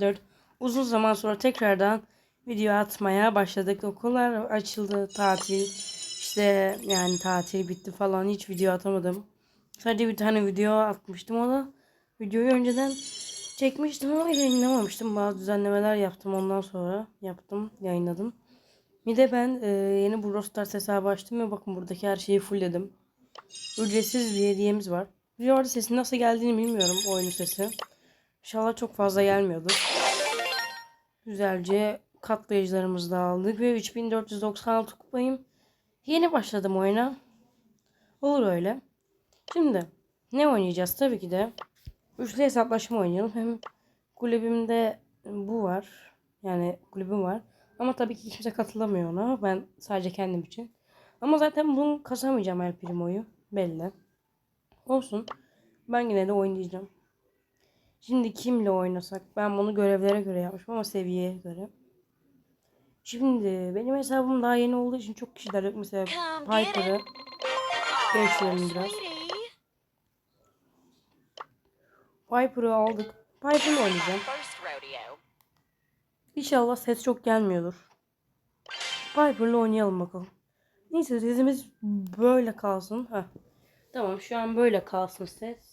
4 uzun zaman sonra tekrardan video atmaya başladık. Okullar açıldı, tatil işte yani tatil bitti falan hiç video atamadım. Sadece bir tane video atmıştım o da videoyu önceden çekmiştim ama yayınlamamıştım. Bazı düzenlemeler yaptım ondan sonra yaptım, yayınladım. Bir de ben e, yeni Brawl Stars hesabı açtım ve bakın buradaki her şeyi fullledim. Ücretsiz bir hediyemiz var. Videoda sesin nasıl geldiğini bilmiyorum oyunun sesi. İnşallah çok fazla gelmiyordur. Güzelce katlayıcılarımızı da aldık ve 3496 kupayım. Yeni başladım oyuna. Olur öyle. Şimdi ne oynayacağız? Tabii ki de üçlü hesaplaşma oynayalım. Hem kulübümde bu var. Yani kulübüm var. Ama tabii ki kimse katılamıyor ona. Ben sadece kendim için. Ama zaten bunu kasamayacağım El Primo'yu. Belli. Olsun. Ben yine de oynayacağım. Şimdi kimle oynasak? Ben bunu görevlere göre yapmışım ama seviyeye göre. Şimdi benim hesabım daha yeni olduğu için çok kişiler yok. Mesela Piper'ı geçiyorum biraz. Piper'ı aldık. Piper'la oynayacağım. İnşallah ses çok gelmiyordur. Piper'la oynayalım bakalım. Neyse sesimiz böyle kalsın. Heh. Tamam şu an böyle kalsın ses.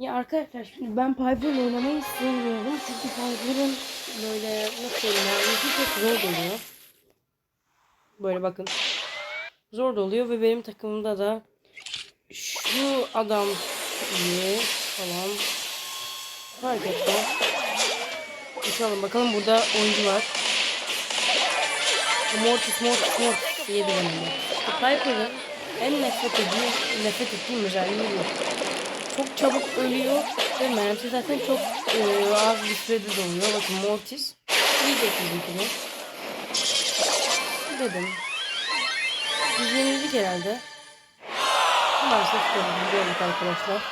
Ya arkadaşlar şimdi ben Piper'la oynamayı sevmiyorum. Çünkü Piper'ın böyle nasıl yani çok zor oluyor. Böyle bakın. Zor oluyor ve benim takımımda da şu adam iyi falan fark. Uçalım bakalım burada oyuncu var. Mortis Mortis Mortis diye bir oyuncu. En nefret ettiğim, nefret ettiğim özelliği. Çok çabuk ölüyor ve mermisi zaten çok e, az bir sürede doluyor. Bakın Mortis yiyecek bizimkini. Dedim. Biz yenildik herhalde. Maalesef yenildik arkadaşlar.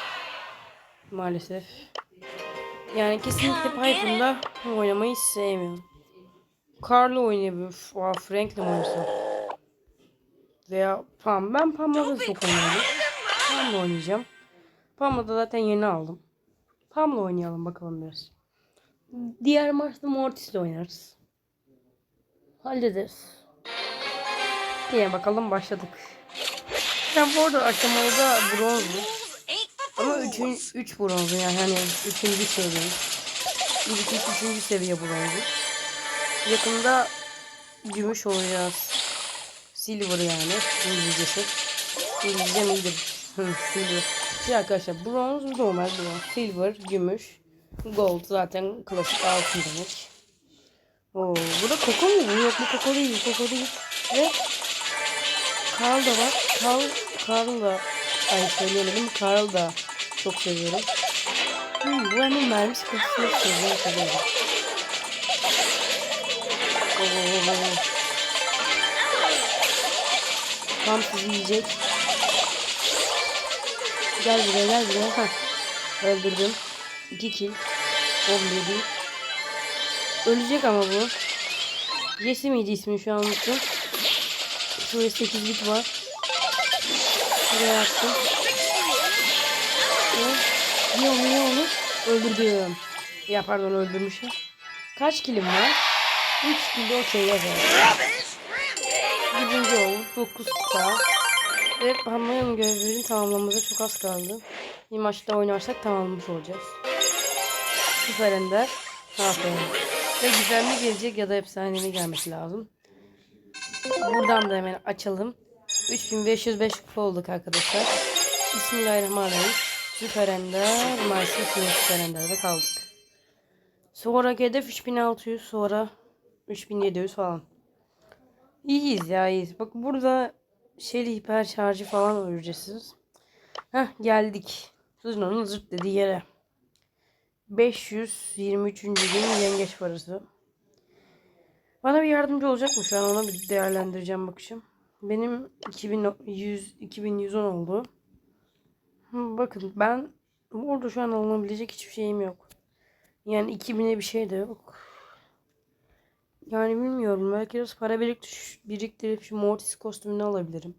Maalesef. Yani kesinlikle Piper'la oynamayı sevmiyorum. Carlo oynayabilirim. Aa, Frank'le mi oynasam? Veya Pam. Ben Pam'la da çok oynadım. Pam'la oynayacağım. Pam'la da zaten yeni aldım. Pam'la oynayalım bakalım biraz. Diğer maçta Mortis'le oynarız. Hallederiz. Diye bakalım başladık. Ben bu arada aşamada bronzum. Ama üçün, üç bronzu yani hani üçüncü seviye. İlk iki, üçüncü seviye bronzu. Yakında gümüş olacağız. Silver yani. İngilizcesi. İngilizce miydi? Hı, silver. Şey arkadaşlar bronz normal bronz. Silver, gümüş. Gold zaten klasik altın demek. Oo, bu da koko mu? Yok bu koko değil. Koko değil. Ve Karl da var. Karl, Karl da ay söyleyemedim. Karl da çok seviyorum. Hmm, bu hemen mermi sıkıntısını seviyorum. seviyorum. Oo. Tam sizi yiyecek. Gel buraya gel buraya. Heh. Öldürdüm. 2 kill. 11 Ölecek ama bu. Jesse miydi ismi şu an unuttum. Şuraya 8 bit var. Şuraya attım. Ne onu ne onu? Öldürdüm. Ya pardon öldürmüşüm. Kaç kilim var? 3 kilo okey yazar. Birinci oldu. 9 kupa. Ve Hamlayalım görevlerini tamamlamamıza çok az kaldı. Bir maçta oynarsak tamamlamış olacağız. Süper Ender. Aferin. Ve güzel gelecek ya da efsanevi gelmesi lazım. Buradan da hemen açalım. 3505 kupa olduk arkadaşlar. Bismillahirrahmanirrahim. Süper Ender. Maalesef yine Süper Ender'de kaldık. Sonraki hedef 3600. Sonra 3700 falan. İyiyiz ya iyiyiz. Bak burada şeyli hiper şarjı falan ücretsiz. Heh geldik. Suzno'nun zırt dediği yere. 523. gün yengeç parası. Bana bir yardımcı olacak mı şu an ona bir değerlendireceğim bakışım. Benim 2100 2110 oldu. Bakın ben orada şu an alınabilecek hiçbir şeyim yok. Yani 2000'e bir şey de yok. Yani bilmiyorum. Belki biraz para biriktir biriktirip şu Mortis kostümünü alabilirim.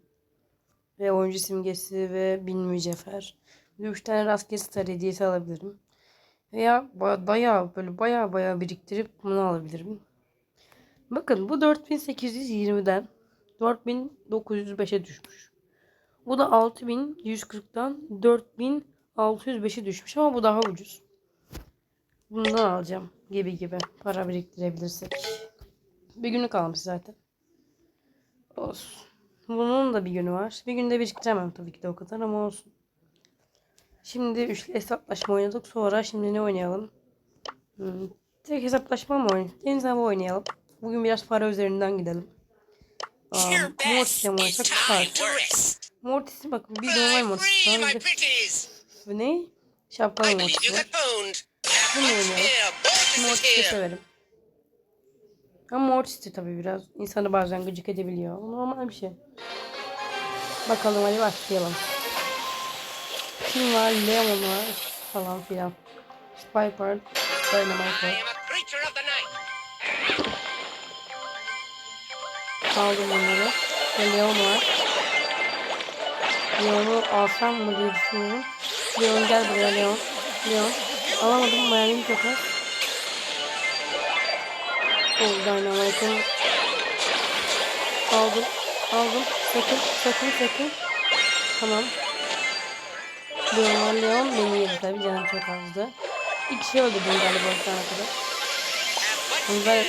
Ve oyuncu simgesi ve bin mücevher. Ve 3 tane rastgele star hediyesi alabilirim. Veya ba- bayağı böyle bayağı bayağı biriktirip bunu alabilirim. Bakın bu 4820'den 4905'e düşmüş. Bu da 6140'dan 4605'e düşmüş ama bu daha ucuz. Bundan alacağım gibi gibi para biriktirebilirsek. Bir günü kalmış zaten. Olsun. Bunun da bir günü var. Bir günde biriktiremem tabii ki de o kadar ama olsun. Şimdi üçlü hesaplaşma oynadık. Sonra şimdi ne oynayalım? Hmm, tek hesaplaşma mı oynayalım? Deniz hava oynayalım. Bugün biraz para üzerinden gidelim. Aa, mi It's oynasak? rest. Mortis'i bakın bir normal Mortis f- ne? Şapkalı Mortis. Bunu oynayalım. Mortis Mortis'i severim. Ama Mortis de tabii biraz insanı bazen gıcık edebiliyor. Normal bir şey. Bakalım hadi başlayalım. Kim var? Leon var falan filan. Spike var. Dynamite var. Aldım bunları. Ve Leon var. Leon'u alsam mı diye düşünüyorum. Leon gel buraya Leon. Leon. Alamadım. Mermim çok az. Oh Dynamite'ın. Aldım. Aldım. Sakın. Sakın. Sakın. Tamam. Leon. Leon beni yedi tabii. Canım çok azdı. İki kişi öldürdüm galiba şu ana kadar. Bunlar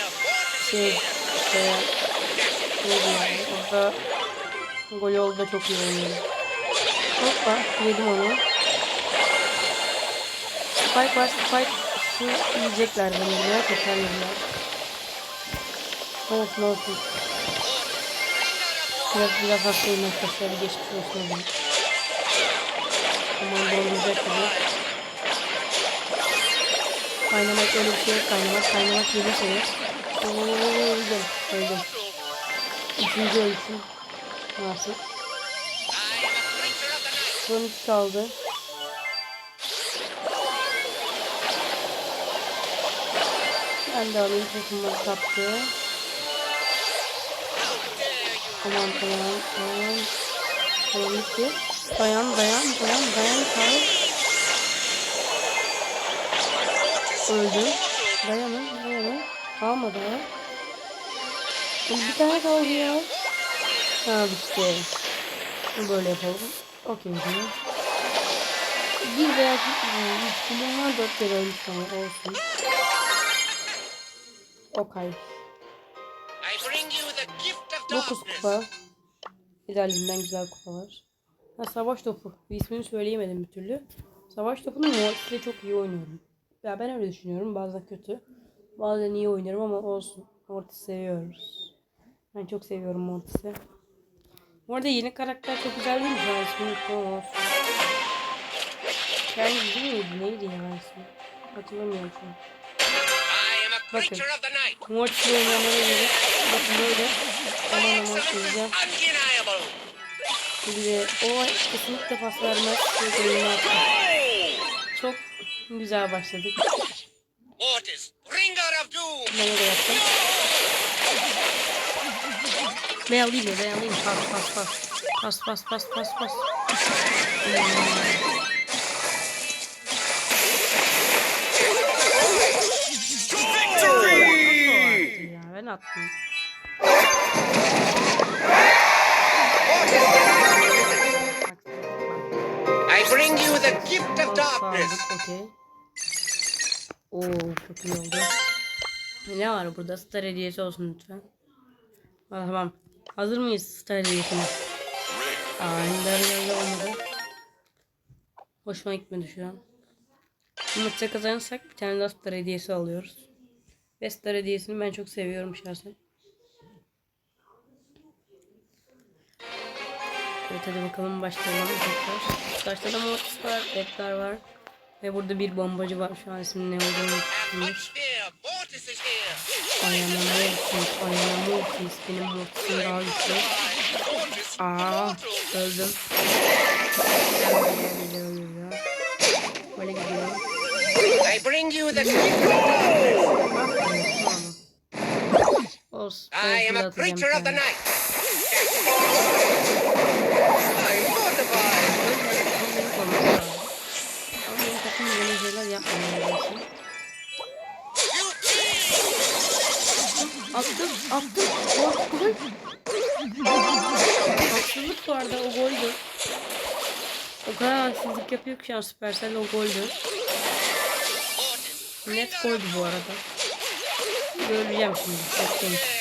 şey, şey neydi yani orada gol oldu da çok iyi oynuyor. Hoppa yedim onu. Spike var Spike şu yiyecekler beni buraya tekrar yediler. Olsun olsun. Biraz biraz hastayım arkadaşlar bir geçmiş olsun dedim. Aman donulacak gibi. Kaynamak öyle bir şey yok kaynamak. Kaynamak yedi şeyi. Oo, öldüm. Öldüm. İkinci ölçüm. Nasıl? Son iki kaldı. Ben de alayım takımları kaptı. Tamam tamam tamam. Tamam bitti. Dayan dayan dayan dayan kal. Öldü. Dayanın dayanın. Ha. Oğlum Bir tane kaldı ya. Ha bitti. Böyle yapalım. Okey tamam. Bir veya üç var dört kere ölmüş ama olsun. Okay. 9 darkness. kupa. İlerliğinden güzel kupalar. Ha, savaş topu. Bir ismini söyleyemedim bir türlü. Savaş topunu Mortis'le çok iyi oynuyorum. Ya ben öyle düşünüyorum. Bazen kötü. Bazen iyi oynuyorum ama olsun. Mortis seviyoruz. Ben çok seviyorum Mortis'i. Bu arada yeni karakter çok güzel değil mi? An ismini olsun. Kendi değil miydi? Neydi ya ismi? Hatırlamıyorum şu an. Bakın. Mortis'le oynayanlara göre bakın böyle. Aman aman undeniable. Şimdi o kesinlikle pas vermez. Çok güzel başladık. Mortis, bringer of doom. Ben de yaptım. Ben alayım ya ben alayım. Pas pas pas. Pas pas pas pas pas. Victory! Ben attım. I bring you the gift of darkness. okey. Oo çok iyi oldu. Ne var burada? Star hediyesi olsun lütfen. Aa, tamam. Hazır mıyız star hediyesine? Ender geldi olmadı. Hoşuma gitmedi şu an. Bu maçta kazanırsak bir tane daha star hediyesi alıyoruz. Ve star hediyesini ben çok seviyorum şahsen. Evet hadi bakalım başlayalım tekrar. Başta da Mortis var, Edgar var. Ve burada bir bombacı var. Şu an isminin ne olduğunu here. Ayağına Mortis. Benim Mortis'im daha güçlü. Mortis, Aa, mortal. öldüm. Böyle gidiyor. I bring you the gift of darkness. Ah, evet, ben I am a creature of the night. I'm mortified. Ama benim takım böyle şeyler yapmamaya. Attım, attım. Gol, gol. Haksızlık bu arada, o goldü. O kadar haksızlık yapıyor ki şu an Supercell o goldü. Net goldü bu arada. Göreceğim şimdi. Bakayım.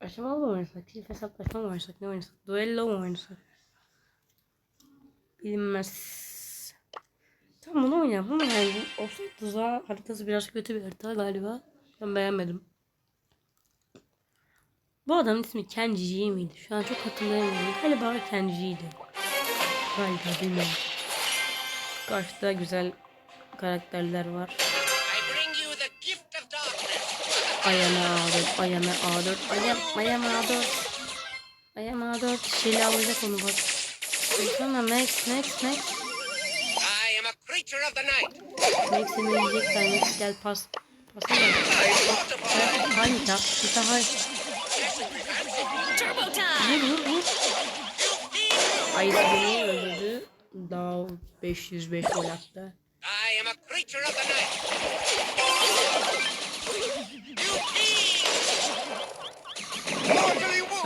Aşamalı mı oynasak? Çift hesaplaşma mı oynasak? Ne oynasak? Duello mu oynasak? Tamam bunu oynayalım ama yani bu offside tuzağı haritası biraz kötü bir harita galiba. Ben beğenmedim. Bu adamın ismi Kenji miydi? Şu an çok hatırlayamıyorum. Galiba Kenji'ydi. Galiba bilmiyorum. Karşıda güzel karakterler var. Ayana A4, Ayana A4, Ayam, Ayam A4. Ayam A4. Şeyle alacak onu bak. Sonra Max, Max, Max. I am a creature of the night. Max seni yiyecekler. Max gel pas. Pasa gel. I multiply. Hayır ta. Bir hayır. Turbo time! Vur vur vur. Ayısı beni öldürdü. Daha 505 gol attı. I am a creature of the night.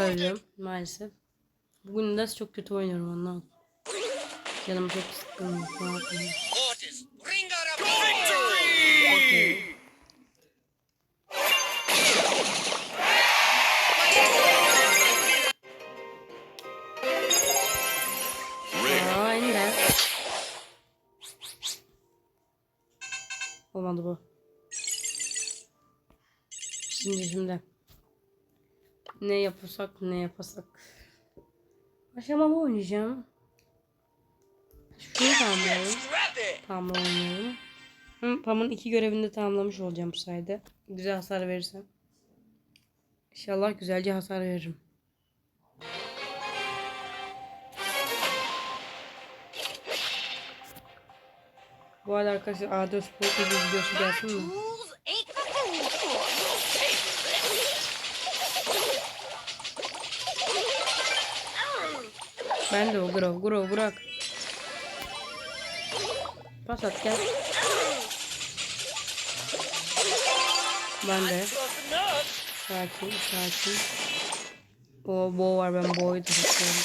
Öldüm maalesef. Bugün ders çok kötü oynuyorum ondan. Canım çok sıkkın. Aynen. Olmadı bu. Şimdi şimdi. Ne yapırsak ne yapasak. Aşamalı oynayacağım. Şunu tamamlayalım. Ready! Tamamla oynayalım. Hı, Pam'ın iki görevini de tamamlamış olacağım bu sayede. Güzel hasar verirsem. İnşallah güzelce hasar veririm. Bu arada arkadaşlar A4 Spor videosu gelsin mi? Ben de o Grov. Grov bırak. Pas at gel. Ben de. Sakin sakin. O bo var ben boyu tutuyorum.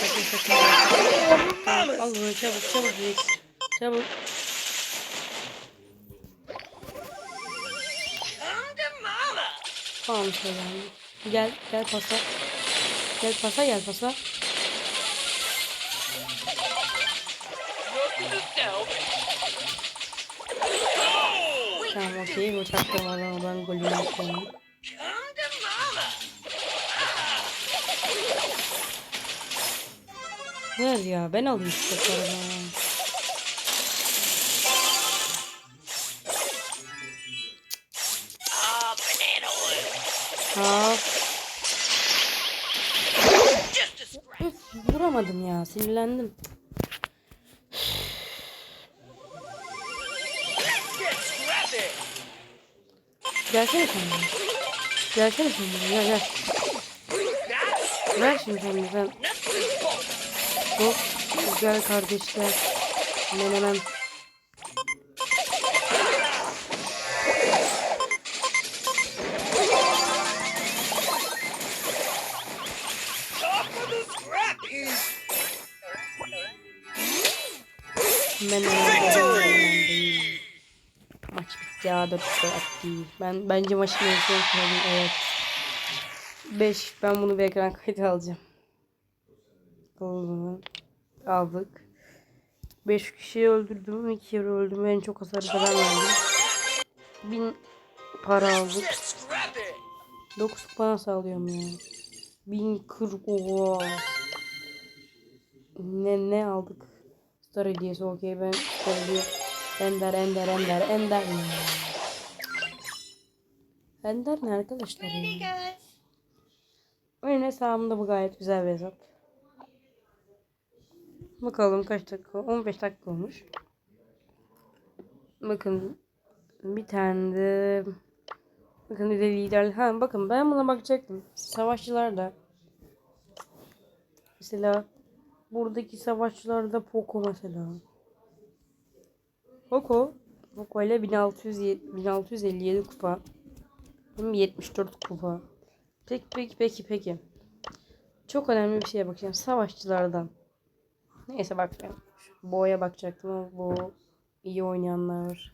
Sakın sakın. Al, al bunu çabuk çabuk. Çabuk. Tamam söyledim. Gel gel pasa. Gel pasa gel pasa. Tamam okey bu yapıyorum. Come to mama! Ver ya ben alayım şu topları. Üf, vuramadım ya sinirlendim. Gelsene sen bana. Gelsene sen bana gel gel. Ver şimdi sen but Hop güzel kardeşler. Menemen. Ya 4 saat değil. Ben bence maçın en son evet. 5 ben bunu bir ekran kaydı alacağım. Aldık. 5 kişiyi öldürdüm. 2 kere öldüm. En çok hasarı falan verdim. 1000 para aldık. Scrap it! 9 puan sağlıyorum ya. 1040 oha. Ne ne aldık? Star hediyesi okey ben Star. Ender Ender Ender Ender. Ender ne arkadaşlar ya? Oyun hesabımda bu gayet güzel bir hesap. Bakalım kaç dakika? 15 dakika olmuş. Bakın bir tane de bakın bir de lider. Ha bakın ben buna bakacaktım. Savaşçılar da mesela buradaki savaşçılarda Poco mesela. Poco Poco ile 1600 1657 kupa. Benim 74 kupa. Peki peki peki peki. Çok önemli bir şeye bakacağım. Savaşçılardan. Neyse bakmayalım. Şu Boğa'ya bakacaktım ama bu iyi oynayanlar.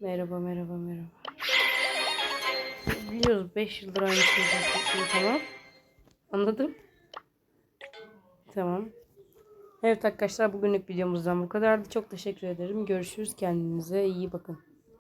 Merhaba merhaba merhaba. Biliyoruz 5 yıldır aynı şeyi tamam. Anladım. Tamam. Evet arkadaşlar bugünlük videomuzdan bu kadardı. Çok teşekkür ederim. Görüşürüz. Kendinize iyi bakın.